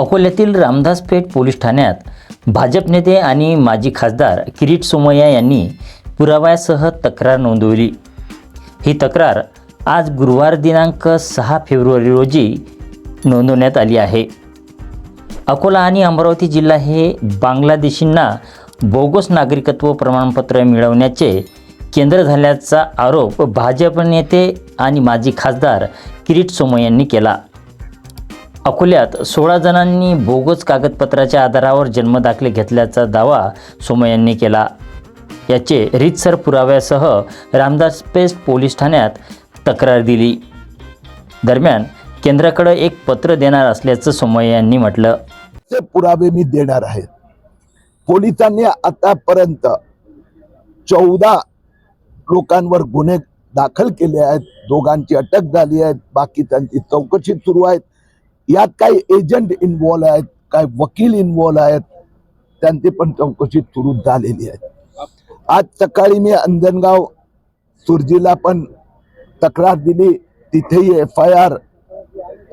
अकोल्यातील रामदास पेठ पोलीस ठाण्यात भाजप नेते आणि माजी खासदार किरीट सोमय्या यांनी पुराव्यासह तक्रार नोंदवली. ही तक्रार आज गुरुवार दिनांक सहा फेब्रुवारी रोजी नोंदवण्यात आली आहे. अकोला आणि अमरावती जिल्हा हे बांगलादेशींना बोगस नागरिकत्व प्रमाणपत्र मिळवण्याचे केंद्र झाल्याचा आरोप भाजप नेते आणि माजी खासदार किरीट सोमय्यांनी केला. अकोल्यात सोळा जणांनी बोगस कागदपत्राच्या आधारावर जन्मदाखले घेतल्याचा दावा सोमय्या यांनी केला. याचे रीतसर पुराव्यासह रामदास पेस्ट पोलीस ठाण्यात तक्रार दिली. दरम्यान केंद्राकडे एक पत्र देणार असल्याचं सोमय्या यांनी म्हटलं. ते पुरावे मी देणार आहे. पोलिसांनी आतापर्यंत चौदा लोकांवर गुन्हे दाखल केले आहेत. दोघांची अटक झाली आहे. बाकी त्यांची चौकशी सुरू आहेत यात काही एजंट इन्वॉल्व आहेत काही वकील इन्वॉल्व आहेत त्यांची पण चौकशी सुरू झालेली आहे. आज सकाळी मी अंजनगाव सुरजीला पण तक्रार दिली. तिथेही एफ आय आर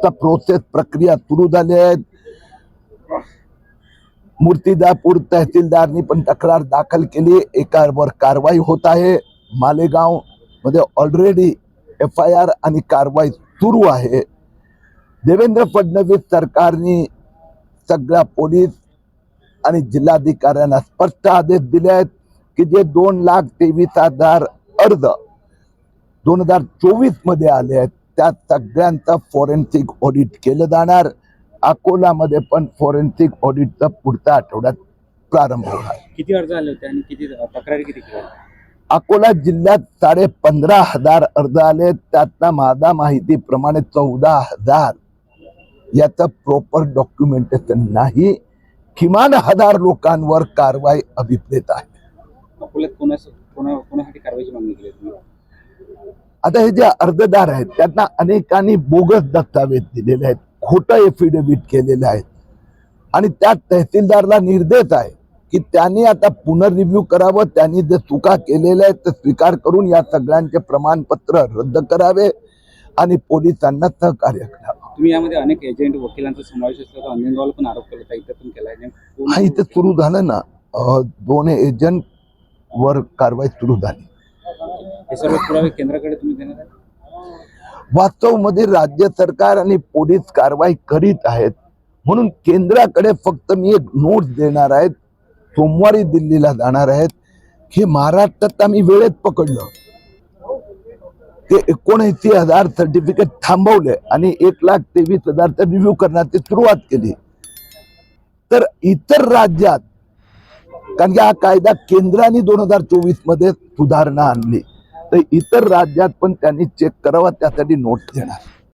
प्रोसेस प्रक्रिया सुरू झाली आहेत मूर्तिजापूर तहसीलदारनी पण तक्रार दाखल केली. एकावर कारवाई होत आहे. मालेगावमध्ये ऑलरेडी एफ आय आर आणि कारवाई सुरू आहे. देवेंद्र फडणवीस सरकारने सगळ्या पोलीस आणि जिल्हाधिकाऱ्यांना स्पष्ट आदेश दिले आहेत की जे दोन लाख तेवीस हजार अर्ज दोन हजार चोवीसमध्ये आले आहेत त्या सगळ्यांचं फॉरेन्सिक ऑडिट केलं जाणार. अकोलामध्ये पण फॉरेन्सिक ऑडिटचा पुढच्या आठवड्यात प्रारंभ होणार. किती अर्ज आले होते आणि किती तक्रारी किती अकोला जिल्ह्यात साडे पंधरा हजार अर्ज आले त्यातनं माझा माहितीप्रमाणे चौदा हजार याचं प्रॉपर डॉक्युमेंटेशन नाही. किमान हजार लोकांवर कारवाई अभिप्रेत आहे. आता हे जे अर्जदार आहेत त्यांना अनेकांनी बोगस दस्तावेज दिलेले आहेत खोटं एफिडेव्हिट केलेले आहेत आणि त्या तहसीलदारला निर्देश आहे की त्यांनी आता पुनर्रिव्ह्यू करावं त्यांनी जे चुका केलेल्या आहेत ते स्वीकार करून या सगळ्यांचे प्रमाणपत्र रद्द करावे आणि पोलिसांना सहकार्य करावं. तुम्ही यामध्ये अनेक एजंट वकिलांचा समावेश असल्याचा अंजनगावला पण आरोप केला होता इथं पण कोण- हा इथे सुरू झालं ना. दोन एजंट वर कारवाई सुरू झाली. हे सर्व पुरावे केंद्राकडे तुम्ही देणार आहे वास्तवमध्ये राज्य सरकार आणि पोलीस कारवाई करीत आहेत. म्हणून केंद्राकडे फक्त मी एक नोट देणार आहेत सोमवारी दिल्लीला जाणार आहेत. हे महाराष्ट्रात आम्ही वेळेत पकडलं. ते एकोणऐंशी हजार सर्टिफिकेट थांबवले आणि एक लाख तेवीस हजार हजारचा रिव्ह्यू करण्याची सुरुवात केली. तर इतर राज्यात कारण की हा कायदा केंद्राने दोन हजार चोवीसमध्ये सुधारणा आणली. तर इतर राज्यात पण त्यांनी चेक करावा त्यासाठी नोट देणार.